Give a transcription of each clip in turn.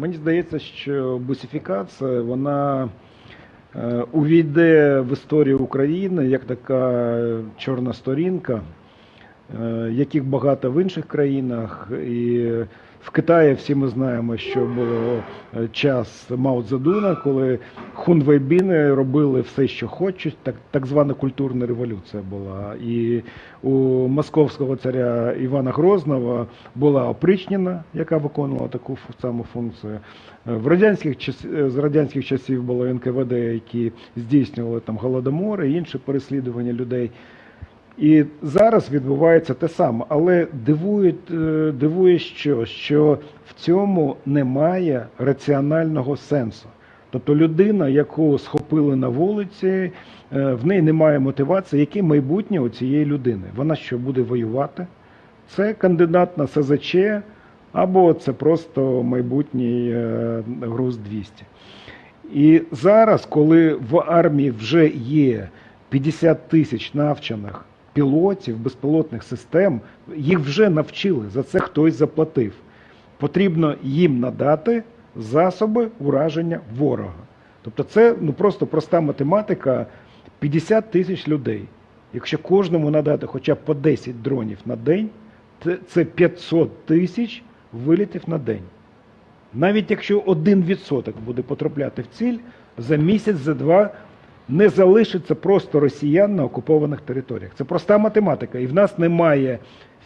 Мені здається, що бусифікація вона е, увійде в історію України як така чорна сторінка, яких багато в інших країнах. І в Китаї всі ми знаємо, що було е, час Мао Цзедуна, коли хунвейбіни робили все, що хочуть. Так, так звана культурна революція була. І у московського царя Івана Грозного була опричнена, яка виконувала таку саму функцію. Е, В радянських е, з радянських часів було НКВД, які здійснювали там голодомори і інші переслідування людей. І зараз відбувається те саме, але дивує, е, дивує що, що в цьому немає раціонального сенсу. Тобто людина, яку схопили на вулиці, е, в неї немає мотивації, яке майбутнє у цієї людини. Вона що буде воювати? Це кандидат на СЗЧ, або це просто майбутній е, груз 200. І зараз, коли в армії вже є 50 тисяч навчених пілотів безпілотних систем, їх вже навчили, за це хтось заплатив. Потрібно їм надати засоби ураження ворога. Тобто це ну, просто проста математика 50 тисяч людей. Якщо кожному надати хоча б по 10 дронів на день, це- це 500 тисяч вилітів на день. Навіть якщо 1% буде потрапляти в ціль, за місяць, за два не залишиться просто росіян на окупованих територіях. Це проста математика. І в нас немає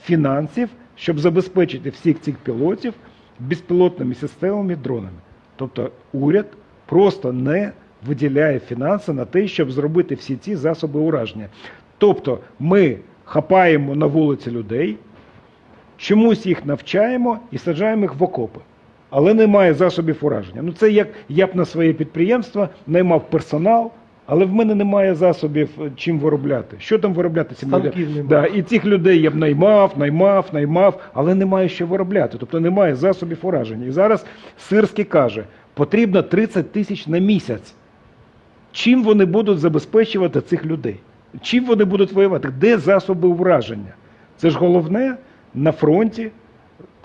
фінансів, щоб забезпечити всіх цих пілотів безпілотними системами, дронами. Тобто уряд просто не виділяє фінанси на те, щоб зробити всі ці засоби ураження. Тобто ми хапаємо на вулиці людей, чомусь їх навчаємо і саджаємо їх в окопи. Але немає засобів ураження. Ну це як я б на своє підприємство наймав персонал, але в мене немає засобів е, чим виробляти. Що там виробляти цим людям? Да, і цих людей я б наймав, наймав, наймав, але немає що виробляти. Тобто немає засобів ураження. І зараз Сирський каже, потрібно 30 тисяч на місяць. Чим вони будуть забезпечувати цих людей? Чим вони будуть воювати? Де засоби ураження? Це ж головне на фронті.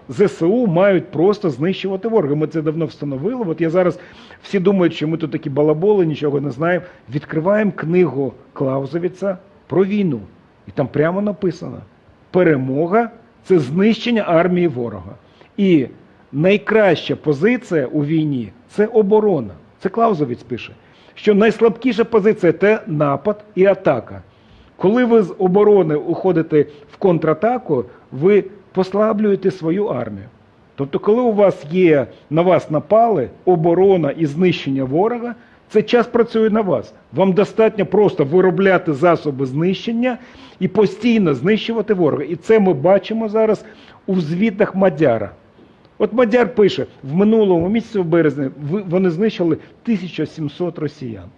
ЗСУ мають просто знищувати ворога. Ми це давно встановили. От я зараз всі думають, що ми тут такі балаболи, нічого не знаємо. Відкриваємо книгу Клаузевіца про війну. І там прямо написано: перемога це знищення армії ворога. І найкраща позиція у війні це оборона. Це Клаузевіць пише, що найслабкіша позиція це напад і атака. Коли ви з оборони уходите в контратаку, ви послаблюєте свою армію. Тобто, коли у вас є на вас напали, оборона і знищення ворога, це час працює на вас. Вам достатньо просто виробляти засоби знищення і постійно знищувати ворога. І це ми бачимо зараз у звітах Мадяра. От Мадяр пише, в минулому місяці, в березні, вони знищили 1700 росіян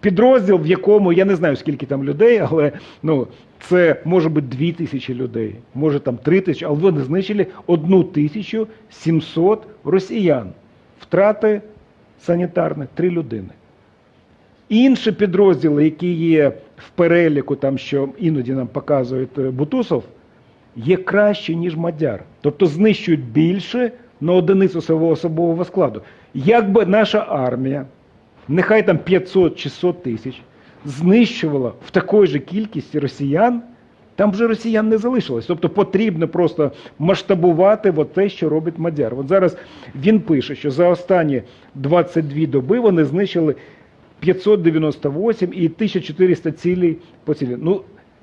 підрозділ, в якому я не знаю скільки там людей, але ну це може бути дві тисячі людей, може там три тисячі, але вони знищили одну тисячу 700 росіян. Втрати санітарних три людини. Інші підрозділи, які є в переліку, там що іноді нам показують е, Бутусов, є краще, ніж Мадяр. Тобто знищують більше на одиницю свого особового складу. Якби наша армія, нехай там 500-600 тисяч, знищувала в такої ж кількості росіян, там вже росіян не залишилось. Тобто потрібно просто масштабувати от те, що робить Мадяр. От зараз він пише, що за останні 22 доби вони знищили 598 і 1400 цілей по цілі. Ну,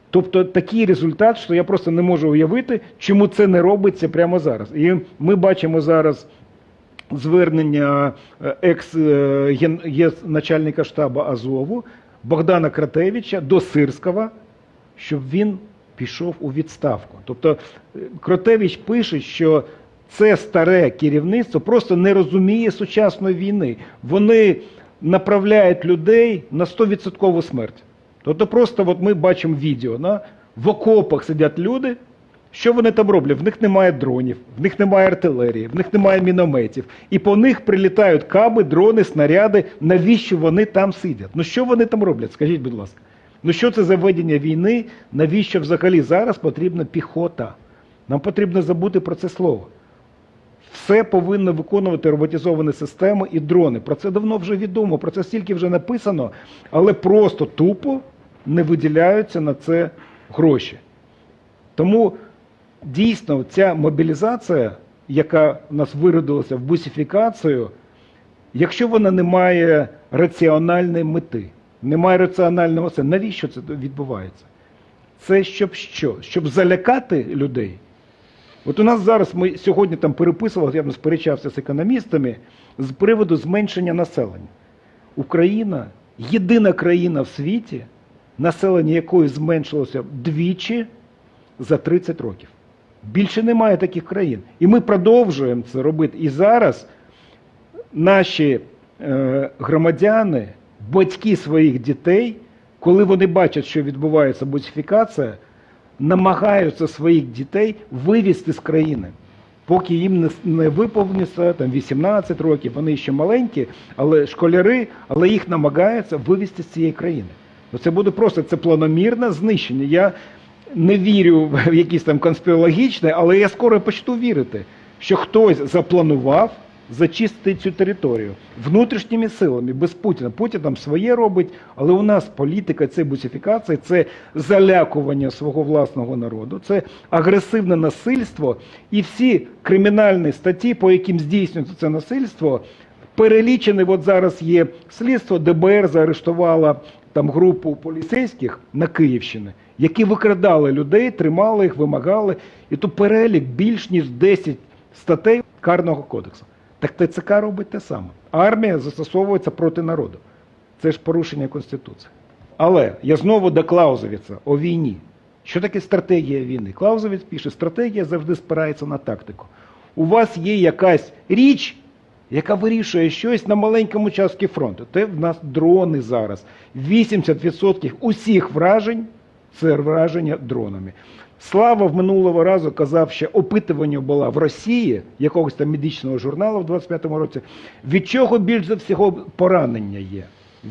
тобто такий результат, що я просто не можу уявити, чому це не робиться прямо зараз. І ми бачимо зараз звернення е, екс е, штабу Азову Богдана Кратевича до Сирського, щоб він пішов у відставку. Тобто е, Кротевич пише, що це старе керівництво просто не розуміє сучасної війни. Вони направляють людей на 100% смерть. Тобто просто от ми бачимо відео, на, в окопах сидять люди, що вони там роблять? В них немає дронів, в них немає артилерії, в них немає мінометів. І по них прилітають каби, дрони, снаряди. Навіщо вони там сидять? Ну що вони там роблять? Скажіть, будь ласка. Ну що це за ведення війни? Навіщо взагалі зараз потрібна піхота? Нам потрібно забути про це слово. Все повинно виконувати роботизовані системи і дрони. Про це давно вже відомо, про це стільки вже написано, але просто тупо не виділяються на це гроші. Тому дійсно ця мобілізація, яка в нас виродилася в бусифікацію, якщо вона не має раціональної мети, не має раціонального це, навіщо це відбувається? Це щоб що? Щоб залякати людей. От у нас зараз ми сьогодні там переписували, я б сперечався з економістами з приводу зменшення населення. Україна єдина країна в світі, населення якої зменшилося двічі за 30 років. Більше немає таких країн. І ми продовжуємо це робити. І зараз наші е, громадяни, батьки своїх дітей, коли вони бачать, що відбувається бусифікація, намагаються своїх дітей вивезти з країни. Поки їм не, виповниться там 18 років, вони ще маленькі, але школяри, але їх намагаються вивезти з цієї країни. Це буде просто це планомірне знищення. Я не вірю в якісь там конспірологічне, але я скоро почну вірити, що хтось запланував зачистити цю територію внутрішніми силами, без Путіна. Путін там своє робить, але у нас політика це бусифікація, це залякування свого власного народу, це агресивне насильство і всі кримінальні статті, по яким здійснюється це насильство, перелічені. От зараз є слідство, ДБР заарештувала там групу поліцейських на Київщині, які викрадали людей, тримали їх, вимагали. І то перелік більш ніж 10 статей Карного кодексу. Так ТЦК робить те саме. Армія застосовується проти народу. Це ж порушення Конституції. Але я знову до Клаузевіца о війні. Що таке стратегія війни? Клаузевіц пише, стратегія завжди спирається на тактику. У вас є якась річ, яка вирішує щось на маленькому частці фронту. Те в нас дрони зараз. 80% усіх вражень це враження дронами. Слава в минулого разу казав, що опитування було в Росії якогось там медичного журналу в 25-му році. Від чого більш за всього поранення є?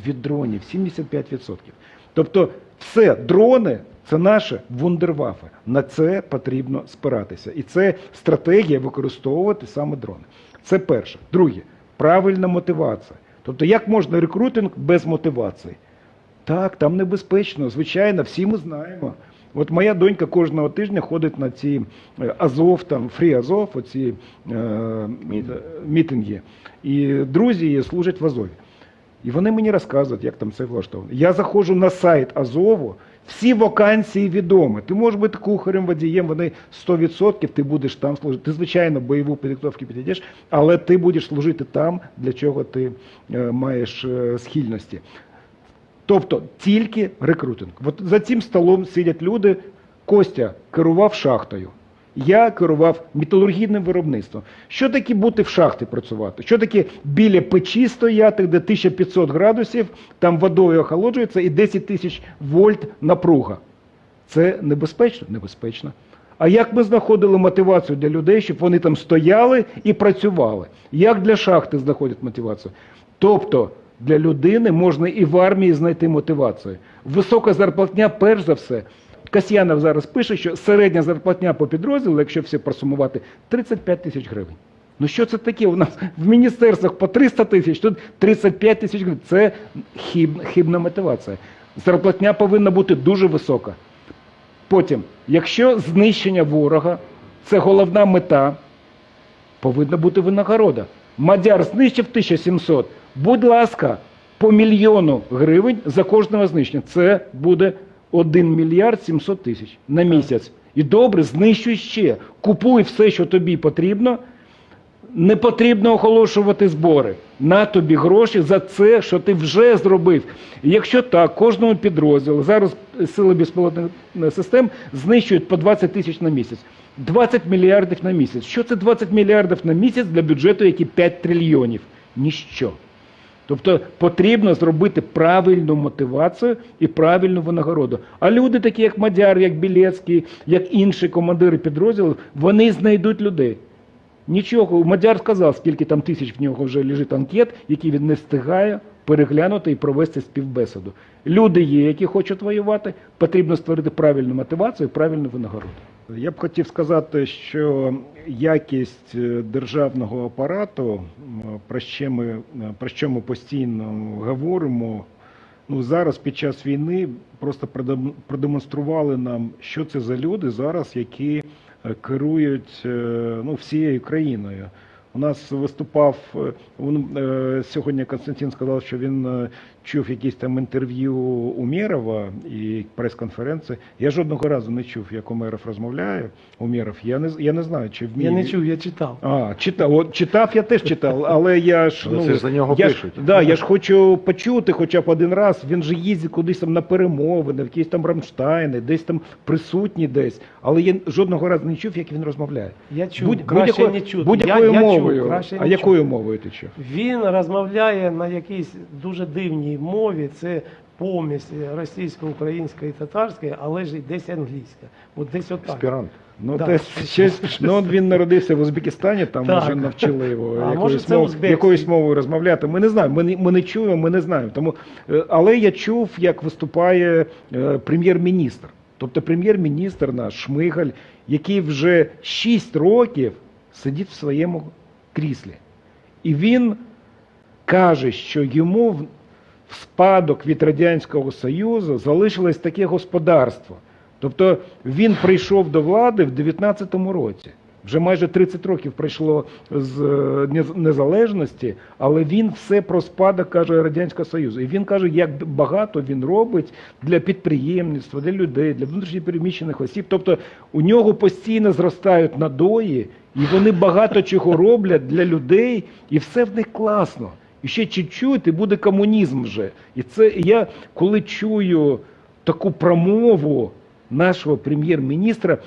Від дронів 75%. Тобто, все, дрони це наше вундервафи. На це потрібно спиратися. І це стратегія використовувати саме дрони. Це перше. Друге, правильна мотивація. Тобто, як можна рекрутинг без мотивації? Так, там небезпечно, звичайно, всі ми знаємо. От моя донька кожного тижня ходить на ці е, Азов, там Фрі Азов, оці е, мітинги. І друзі її служать в Азові. І вони мені розказують, як там це влаштовано. Я заходжу на сайт Азову, всі вакансії відомі. Ти можеш бути кухарем, водієм, вони 100% ти будеш там служити. Ти, звичайно, бойову підготовку підійдеш, але ти будеш служити там, для чого ти е, маєш е, схильності. Тобто тільки рекрутинг. От за цим столом сидять люди. Костя керував шахтою. Я керував металургійним виробництвом. Що таке бути в шахті працювати? Що таке біля печі стояти, де 1500 градусів, там водою охолоджується і 10 тисяч вольт напруга? Це небезпечно? Небезпечно. А як ми знаходили мотивацію для людей, щоб вони там стояли і працювали? Як для шахти знаходять мотивацію? Тобто для людини можна і в армії знайти мотивацію. Висока зарплатня, перш за все. Касьянов зараз пише, що середня зарплатня по підрозділу, якщо все просумувати, 35 тисяч гривень. Ну що це таке? У нас в міністерствах по 300 тисяч, тут 35 тисяч гривень. Це хіб, хибна мотивація. Зарплатня повинна бути дуже висока. Потім, якщо знищення ворога це головна мета, повинна бути винагорода. Мадяр знищив 1700. Будь ласка, по мільйону гривень за кожного знищення. Це буде 1 мільярд 700 тисяч на місяць. І добре, знищуй ще. Купуй все, що тобі потрібно. Не потрібно оголошувати збори. На тобі гроші за це, що ти вже зробив. І якщо так, кожному підрозділу зараз сили безпілотних систем знищують по 20 тисяч на місяць. 20 мільярдів на місяць. Що це 20 мільярдів на місяць для бюджету, який 5 трильйонів? Ніщо. Тобто потрібно зробити правильну мотивацію і правильну винагороду. А люди, такі як Мадяр, як Білецький, як інші командири підрозділів, вони знайдуть людей. Нічого, Мадяр сказав, скільки там тисяч в нього вже лежить анкет, які він не встигає переглянути і провести співбесіду. Люди є, які хочуть воювати, потрібно створити правильну мотивацію і правильну винагороду. Я б хотів сказати, що якість е, державного апарату, про що ми, е, про що ми постійно говоримо, ну зараз під час війни просто продем- продемонстрували нам, що це за люди зараз, які е, керують ну, всією країною. У нас виступав він, сьогодні. Константин сказав, що він чув якісь там інтерв'ю Умєрова і прес-конференції. Я жодного разу не чув, як Умєров розмовляє. Умєров, я не з- я не знаю, чи вміє. Я не чув, я читав. А, читав, от, читав, я теж читав, але я ж Ну, це ж за нього я ж, пишуть. да, я ж хочу почути хоча б один раз. Він же їздить кудись там на перемовини, в якісь там Рамштайни, десь там присутній десь. Але я жодного разу не чув, як він розмовляє. Я чув, Будь- краще будь-якою- не чути. Будь-якою я, я. Чув, краще а не якою чути. мовою ти чув? Він розмовляє на якійсь дуже дивній мові. Це помість російсько-української і татарської, але ж і десь англійська. От десь отак. Аспірант. Ну, Да. те, щось, ну, от він народився в Узбекистані, там Так. вже навчили його А якоюсь, це мов, якоюсь мовою розмовляти. Ми не знаємо, ми не, ми не чуємо, ми не знаємо. Тому, е, але я чув, як виступає е, прем'єр-міністр. Тобто прем'єр-міністр наш Шмигаль, який вже 6 років сидить в своєму кріслі. І він каже, що йому в спадок від Радянського Союзу залишилось таке господарство. Тобто він прийшов до влади в 19-му році. Вже майже 30 років пройшло з е, незалежності, але він все про спадок каже Радянського Союзу. І він каже, як багато він робить для підприємництва, для людей, для внутрішньопереміщених осіб. Тобто у нього постійно зростають надої, і вони багато чого роблять для людей, і все в них класно. І ще чуть-чуть, і буде комунізм вже. І це я коли чую таку промову нашого прем'єр-міністра,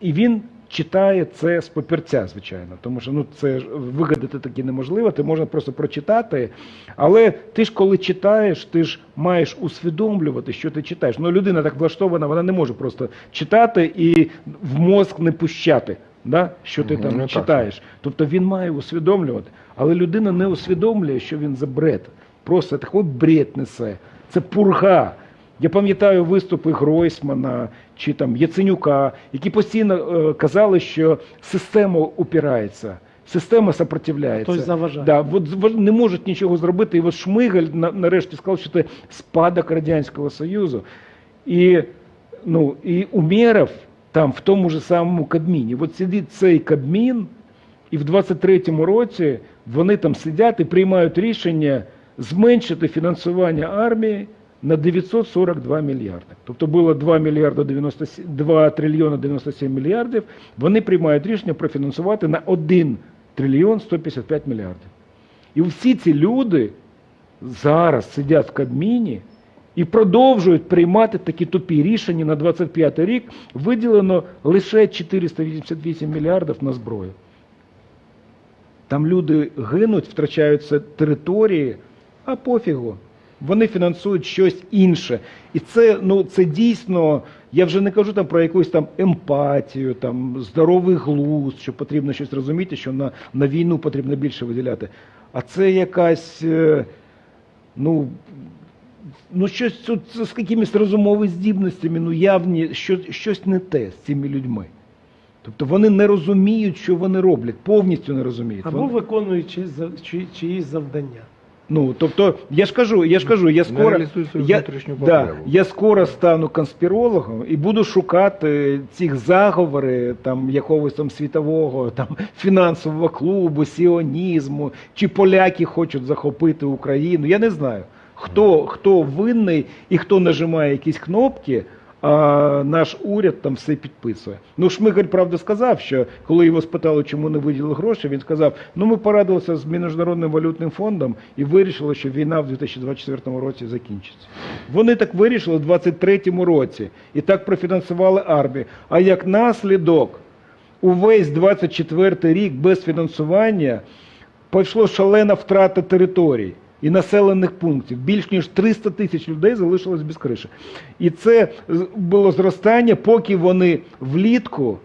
і він читає це з папірця, звичайно, тому що ну це вигадати таки неможливо, ти можна просто прочитати. Але ти ж коли читаєш, ти ж маєш усвідомлювати, що ти читаєш. Ну людина так влаштована, вона не може просто читати і в мозк не пущати. Да? Що ти Мгм, там ну, так. читаєш? Тобто він має усвідомлювати, але людина не усвідомлює, що він за бред. Просто такий бред несе. Це пурга. Я пам'ятаю виступи Гройсмана чи там Яценюка, які постійно е, казали, що система упирається, система сопротивляється. Хтось заважає. Да, от не можуть нічого зробити. І от Шмигаль на, нарешті сказав, що це спадок Радянського Союзу. І, ну, і Умєров там в тому ж самому Кабміні. От сидить цей Кабмін, і в 23-му році вони там сидять і приймають рішення зменшити фінансування армії на 942 мільярди. Тобто було 2, мільярда 97, 2 трильйона 97 мільярдів, вони приймають рішення профінансувати на 1 трильйон 155 мільярдів. І всі ці люди зараз сидять в Кабміні і продовжують приймати такі тупі рішення на 25 рік. Виділено лише 488 мільярдів на зброю. Там люди гинуть, втрачаються території, а пофігу. Вони фінансують щось інше. І це, ну, це дійсно, я вже не кажу там про якусь там емпатію, там, здоровий глузд, що потрібно щось розуміти, що на, на війну потрібно більше виділяти. А це якась, е, ну, ну щось тут з якимись розумовими здібностями, ну явні, що, щось не те з цими людьми. Тобто вони не розуміють, що вони роблять, повністю не розуміють. Або Вони- виконують чиїсь зав- чи- чиїсь завдання. Ну, тобто, я ж кажу, я ж кажу, я скоро, я, да, я скоро стану конспірологом і буду шукати цих заговори там якогось там світового там фінансового клубу, сіонізму, чи поляки хочуть захопити Україну. Я не знаю, хто, хто винний і хто нажимає якісь кнопки. А наш уряд там все підписує. Ну, Шмигаль, правда, сказав, що коли його спитали, чому не виділили гроші, він сказав: ну ми порадилися з Міжнародним валютним фондом і вирішили, що війна в 2024 році закінчиться. Вони так вирішили в 2023 році і так профінансували армію. А як наслідок, увесь 24 рік без фінансування пішло шалена втрата територій і населених пунктів. Більш ніж 300 тисяч людей залишилось без криші. І це було зростання, поки вони влітку,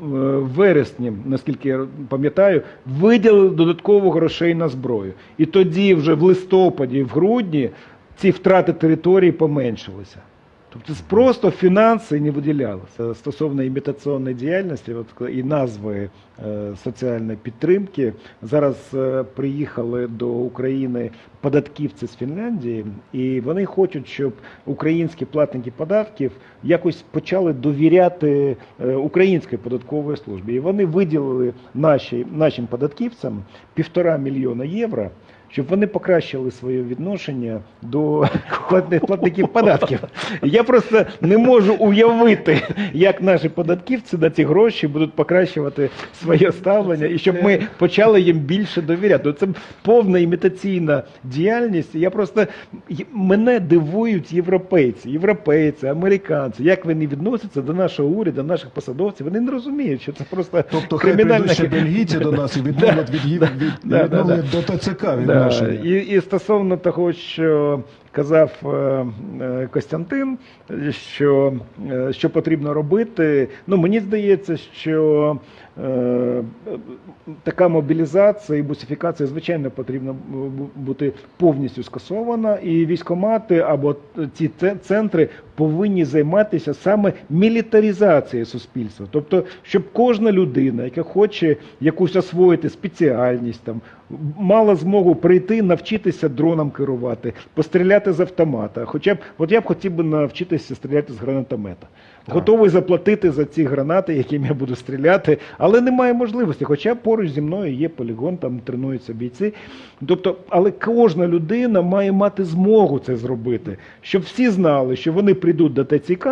в е, вересні, наскільки я пам'ятаю, виділили додатково грошей на зброю. І тоді, вже в листопаді, в грудні, ці втрати території поменшилися. Тобто це просто фінанси не виділялися. Стосовно імітаційної діяльності от, і назви е, соціальної підтримки, зараз е, приїхали до України податківці з Фінляндії, і вони хочуть, щоб українські платники податків якось почали довіряти е, українській податковій службі. І вони виділили наші, нашим податківцям півтора мільйона євро. Щоб вони покращили своє відношення до платни- платників податків. Я просто не можу уявити, як наші податківці на ці гроші будуть покращувати своє ставлення, і щоб ми почали їм більше довіряти. Це повна імітаційна діяльність. Я просто мене дивують європейці, європейці, американці, як вони відносяться до нашого уряду, до наших посадовців. Вони не розуміють, що це просто Тобто кримінальна прийдуть ще бельгійці до нас і відновлять від, від, від, Да, да, відновлять до ТЦК Да, і, і стосовно того, що казав е, е, Костянтин, що, е, що потрібно робити, ну мені здається, що е, така мобілізація і бусифікація, звичайно, потрібно бути повністю скасована, і військомати або ці центри повинні займатися саме мілітаризацією суспільства. Тобто, щоб кожна людина, яка хоче якусь освоїти спеціальність, там мала змогу прийти, навчитися дроном керувати, постріляти з автомата. Хоча б, от я б хотів би навчитися стріляти з гранатомета. Готовий заплатити за ці гранати, якими я буду стріляти, але немає можливості. Хоча поруч зі мною є полігон, там тренуються бійці. Тобто, але кожна людина має мати змогу це зробити, щоб всі знали, що вони прийдуть до ТЦК.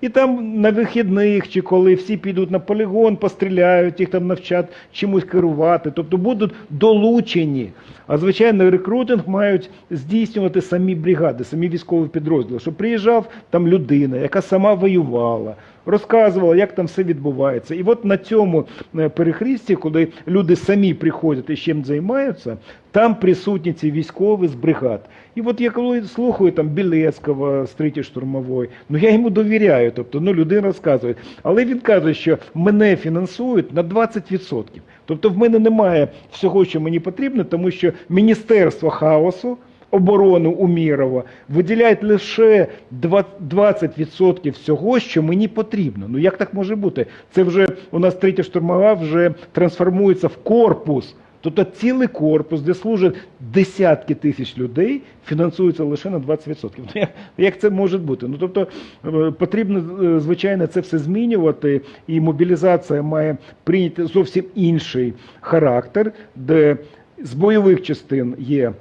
І там на вихідних, чи коли всі підуть на полігон, постріляють, їх там навчать чимось керувати, тобто будуть долучені. А звичайно, рекрутинг мають здійснювати самі бригади, самі військові підрозділи, щоб приїжджав там людина, яка сама воювала, розказувала, як там все відбувається. І от на цьому е, перехресті, коли люди самі приходять і чим займаються, там присутні ці військові з бригад. І от я коли слухаю там Білецького з 3 штурмової, ну я йому довіряю. Тобто, ну людина розказує. Але він каже, що мене фінансують на 20%. Тобто в мене немає всього, що мені потрібно, тому що Міністерство хаосу. Оборону Умірова виділяють лише 20% всього, що мені потрібно. Ну як так може бути? Це вже у нас третя штурмова вже трансформується в корпус. Тобто цілий корпус, де служать десятки тисяч людей, фінансується лише на 20%. Ну, як- це може бути? Ну тобто е, потрібно, е, звичайно, це все змінювати, і мобілізація має прийняти зовсім інший характер, де з бойових частин є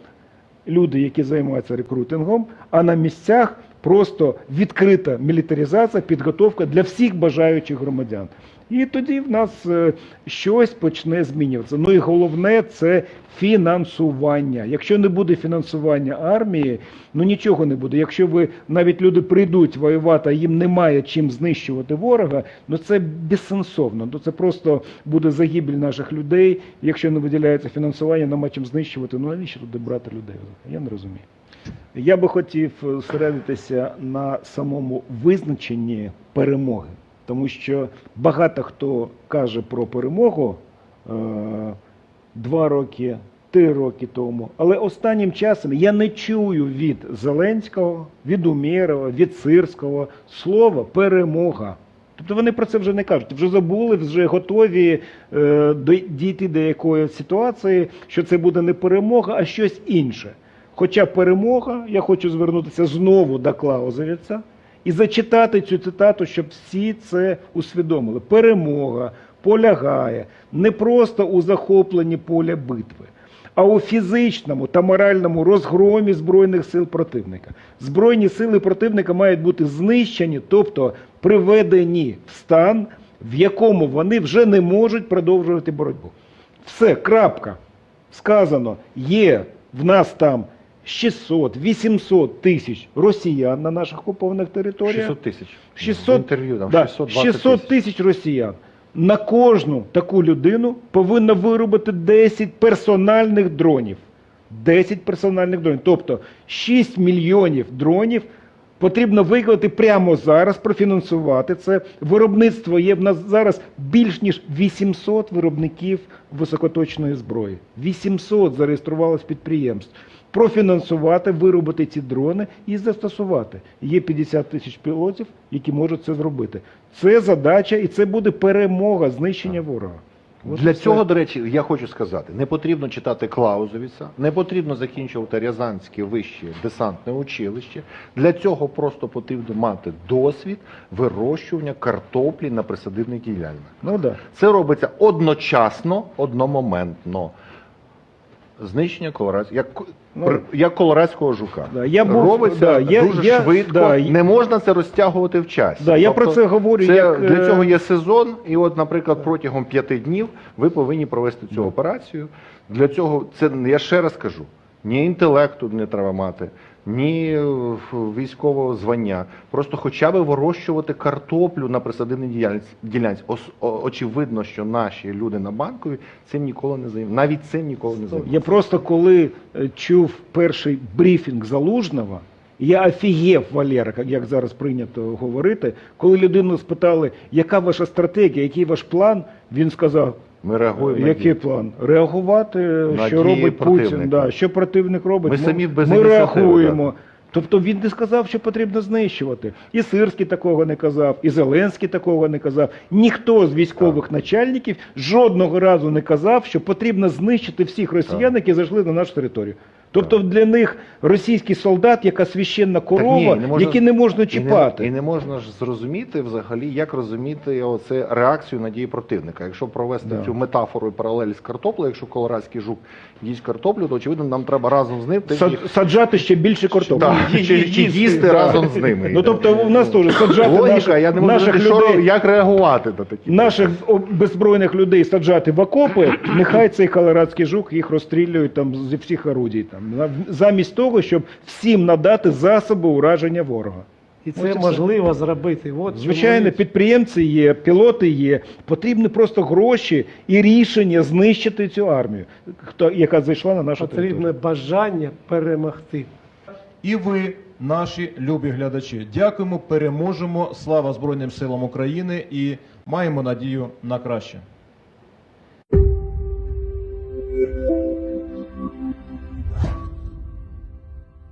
люди, які займаються рекрутингом, а на місцях просто відкрита мілітаризація, підготовка для всіх бажаючих громадян. І тоді в нас е, щось почне змінюватися. Ну і головне це фінансування. Якщо не буде фінансування армії, ну нічого не буде. Якщо ви навіть люди прийдуть воювати, а їм немає чим знищувати ворога, ну це безсенсовно. Ну це просто буде загибель наших людей. Якщо не виділяється фінансування, нема чим знищувати. Ну навіщо туди брати людей? Я не розумію. Я би хотів зосередитися на самому визначенні перемоги, тому що багато хто каже про перемогу е, два роки, три роки тому. Але останнім часом я не чую від Зеленського, від Умєрова, від Сирського слова перемога. Тобто вони про це вже не кажуть, вже забули, вже готові е, дійти до якоїсь ситуації, що це буде не перемога, а щось інше. Хоча перемога, я хочу звернутися знову до Клаузевіца і зачитати цю цитату, щоб всі це усвідомили. Перемога полягає не просто у захопленні поля битви, а у фізичному та моральному розгромі збройних сил противника. Збройні сили противника мають бути знищені, тобто приведені в стан, в якому вони вже не можуть продовжувати боротьбу. Все, крапка. Сказано, є в нас там 600-800 тисяч росіян на наших окупованих територіях. 600 тисяч. 600, В інтерв'ю там да, 600 тисяч росіян. На кожну таку людину повинно виробити 10 персональних дронів. 10 персональних дронів. Тобто 6 мільйонів дронів Потрібно виконати прямо зараз, профінансувати це. Виробництво є в нас зараз більш ніж 800 виробників високоточної зброї. 800 зареєструвалось підприємств. Профінансувати, виробити ці дрони і застосувати. Є 50 тисяч пілотів, які можуть це зробити. Це задача і це буде перемога знищення ворога. От Для все. цього, до речі, я хочу сказати, не потрібно читати Клаузевіца, не потрібно закінчувати Рязанське вище десантне училище. Для цього просто потрібно мати досвід вирощування картоплі на присадибних ділянках. Ну да. Це робиться одночасно, одномоментно. Знищення колорадського, як, Ну, як колорадського жука. Да, я був- робиться да, я- дуже я- швидко, да, не можна це розтягувати в часі. Да, я про це говорю, Це, як, для е, цього є сезон, і от, наприклад, протягом п'яти днів ви повинні провести цю операцію. Для цього це я ще раз кажу: ні інтелекту не треба мати, ні е, військового звання. Просто хоча б вирощувати картоплю на присадибній ділянці. ділянці. Ос- о- очевидно, що наші люди на банкові цим ніколи не займаються. Навіть цим ніколи не займаються. Я просто коли е, чув перший брифінг Залужного, я офігів, Валера, як зараз прийнято говорити, коли людину спитали, яка ваша стратегія, який ваш план, він сказав, Ми реагуємо. на який дії. план? Реагувати, На що дії робить противника. Путін, да, що противник робить. Ми самі без ми ініціативи, реагуємо. Тобто він не сказав, що потрібно знищувати. І Сирський такого не казав, і Зеленський такого не казав. Ніхто з військових начальників жодного разу не казав, що потрібно знищити всіх росіян, які зайшли на нашу територію. Тобто для них російський солдат, яка священна корова, ні, не можна- які не можна І не, чіпати. і не можна ж зрозуміти взагалі, як розуміти оце реакцію на дії противника. Якщо провести Да. цю метафору і паралель з картоплею, якщо колорадський жук їсть картоплю, то очевидно нам треба разом з ним теж Сад- їх Саджати ще більше картоплі. Да, Ї- чи, чи їсти да. разом з ними. Ну тобто у нас теж саджати Логіка, наших, я не можу наших знайти, що, людей. як реагувати на такі. Наших о- беззбройних людей саджати в окопи, нехай цей колорадський жук їх розстрілюють там зі всіх орудій. Там на- замість того, щоб всім надати засоби ураження ворога. І це все. можливо зробити. От Звичайно, підприємці є, пілоти є. Потрібні просто гроші і рішення знищити цю армію, хто яка зайшла на нашу потрібне територію. бажання перемогти. І ви, наші любі глядачі, дякуємо, переможемо. Слава Збройним силам України і маємо надію на краще.